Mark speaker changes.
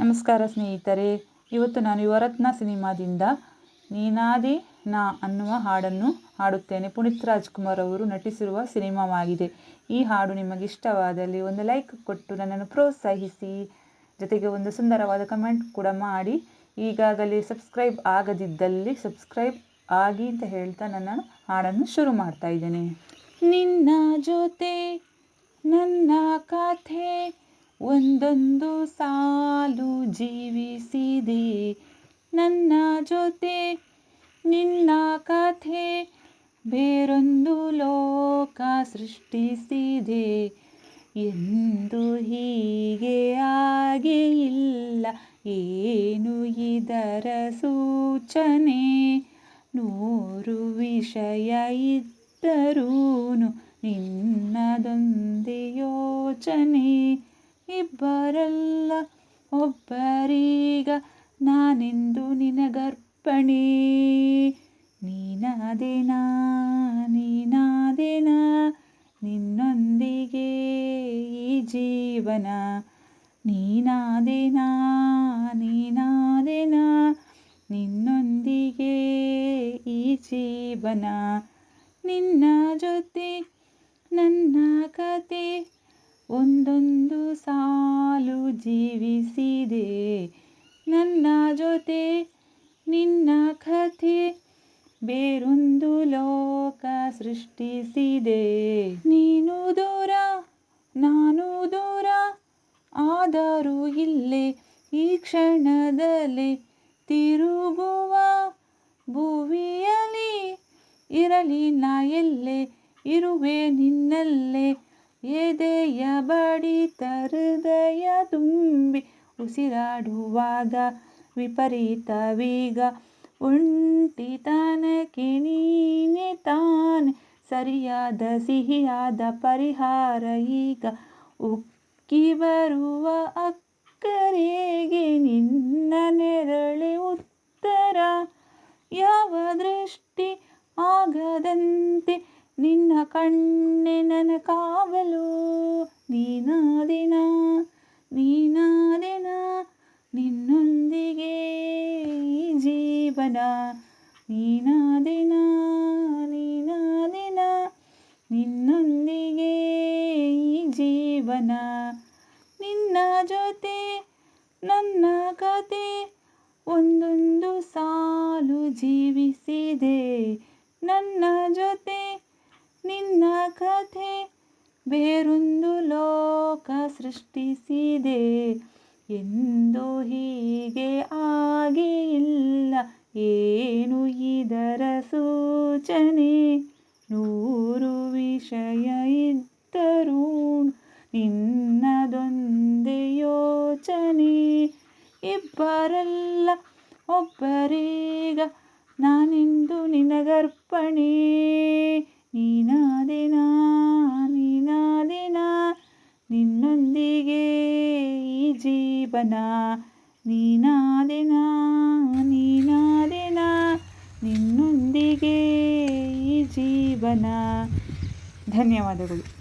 Speaker 1: ನಮಸ್ಕಾರ ಸ್ನೇಹಿತರೆ. ಇವತ್ತು ನಾನು ಯುವರತ್ನ ಸಿನಿಮಾದಿಂದ ನೀನಾದಿ ನಾ ಅನ್ನುವ ಹಾಡನ್ನು ಹಾಡುತ್ತೇನೆ. ಪುನೀತ್ ರಾಜ್ಕುಮಾರ್ ಅವರು ನಟಿಸಿರುವ ಸಿನಿಮಾವಾಗಿದೆ. ಈ ಹಾಡು ನಿಮಗೆ ಇಷ್ಟವಾದಲ್ಲಿ ಒಂದು ಲೈಕ್ ಕೊಟ್ಟು ನನ್ನನ್ನು ಪ್ರೋತ್ಸಾಹಿಸಿ. ಜೊತೆಗೆ ಒಂದು ಸುಂದರವಾದ ಕಮೆಂಟ್ ಕೂಡ ಮಾಡಿ. ಈಗಾಗಲೇ ಸಬ್ಸ್ಕ್ರೈಬ್ ಆಗದಿದ್ದಲ್ಲಿ ಸಬ್ಸ್ಕ್ರೈಬ್ ಆಗಿ ಅಂತ ಹೇಳ್ತಾ ನನ್ನ ಹಾಡನ್ನು ಶುರು ಮಾಡ್ತಾ ಇದ್ದೇನೆ. ನಿನ್ನ ಜೊತೆ ನನ್ನ ಕಥೆ ಒಂದೊಂದು ಸಾಲು ಜೀವಿಸಿದೆ. ನನ್ನ ಜೊತೆ, ನಿನ್ನ ಕಥೆ, ಬೇರೊಂದು ಲೋಕ ಸೃಷ್ಟಿಸಿದೆ. ಎಂದು ಹೀಗೆ ಹಾಗೆ ಇಲ್ಲ, ಏನು ಇದರ ಸೂಚನೆ? ನೂರು ವಿಷಯ ಇದ್ದರೂನು ನಿನ್ನದೊಂದೇ ಯೋಚನೆ. ಇಬ್ಬರಲ್ಲ ಒಬ್ಬರೀಗ ನಾನೆಂದು ನಿನಗರ್ಪಣೆ? ನೀನಾದೆನಾ ನೀನಾದೆನಾ ನಿನ್ನೊಂದಿಗೆ ಈ ಜೀವನ? ನೀನಾದೆನಾ ನೀನಾದೆನಾ ನಿನ್ನೊಂದಿಗೆ ಈ ಜೀವನ? ನಿನ್ನ ಜೊತೆ ನನ್ನ ಕತೆ ಒಂದೊಂದು ಸಾಲು ಜೀವಿಸಿದೆ. ನನ್ನ ಜೊತೆ, ನಿನ್ನ ಕಥೆ ಬೇರೊಂದು ಲೋಕ ಸೃಷ್ಟಿಸಿದೆ. ನೀನು ದೂರ, ನಾನು ದೂರ, ಆದರೂ ಇಲ್ಲೇ ಈ ಕ್ಷಣದಲ್ಲಿ ತಿರುಗುವ ಭುವಿಯಲಿ ಇರಲಿ ನಾ ಎಲ್ಲೇ, ಇರುವೆ ನಿನ್ನಲ್ಲೇ. ಎದೆಯ ಬಡಿ ಹೃದಯ ತುಂಬಿ ಉಸಿರಾಡುವಾಗ ವಿಪರೀತವೀಗ ಒಂಟಿತನಕ್ಕೆ ನೀನೆ ತಾನೆ ಸರಿಯಾದ ಸಿಹಿಯಾದ ಪರಿಹಾರ ಈಗ ಉಕ್ಕಿ ಬರುವ ಅಕ್ಕರೆಗೆ ನಿನ್ನ ನೆರಳೆ ಉತ್ತರ. ಯಾವ ದೃಷ್ಟಿ ಆಗದಂತೆ ನಿನ್ನ ಕಣ್ಣೆ ನನ್ನ ಕಾವಲು. ನೀನಾದಿನ ನೀನಾದಿನ, ನಿನ್ನೊಂದಿಗೆ ಜೀವನ. ನೀನಾದಿನ ನೀನಾದಿನ, ನಿನ್ನೊಂದಿಗೆ ಜೀವನ. ನಿನ್ನ ಜೊತೆ, ನನ್ನ ಕತೆ, ಒಂದೊಂದು ಸಾಲು ಜೀವಿಸಿದೆ. ನನ್ನ ಜೊತೆ ಕಥೆ ಬೇರೊಂದು ಲೋಕ ಸೃಷ್ಟಿಸಿದೆ. ಎಂದು ಹೀಗೆ ಆಗಿಲ್ಲ. ಏನು ಇದರ ಸೂಚನೆ? ನೂರು ವಿಷಯ ಇದ್ದರೂ ನಿನ್ನದೊಂದೇ ಯೋಚನೆ. ಇಬ್ಬರಲ್ಲ ಒಬ್ಬರೀಗ. ನಾನಿಂದು ನಿನಗರ್ಪಣೆ? ನೀನಾದೆನಾ ನೀನಾದೆನಾ ನಿನ್ನೊಂದಿಗೆ ಈ ಜೀವನ. ನೀನಾದೆನಾ ನೀನಾದೆನಾ ನಿನ್ನೊಂದಿಗೆ ಈ ಜೀವನ. ಧನ್ಯವಾದಗಳು.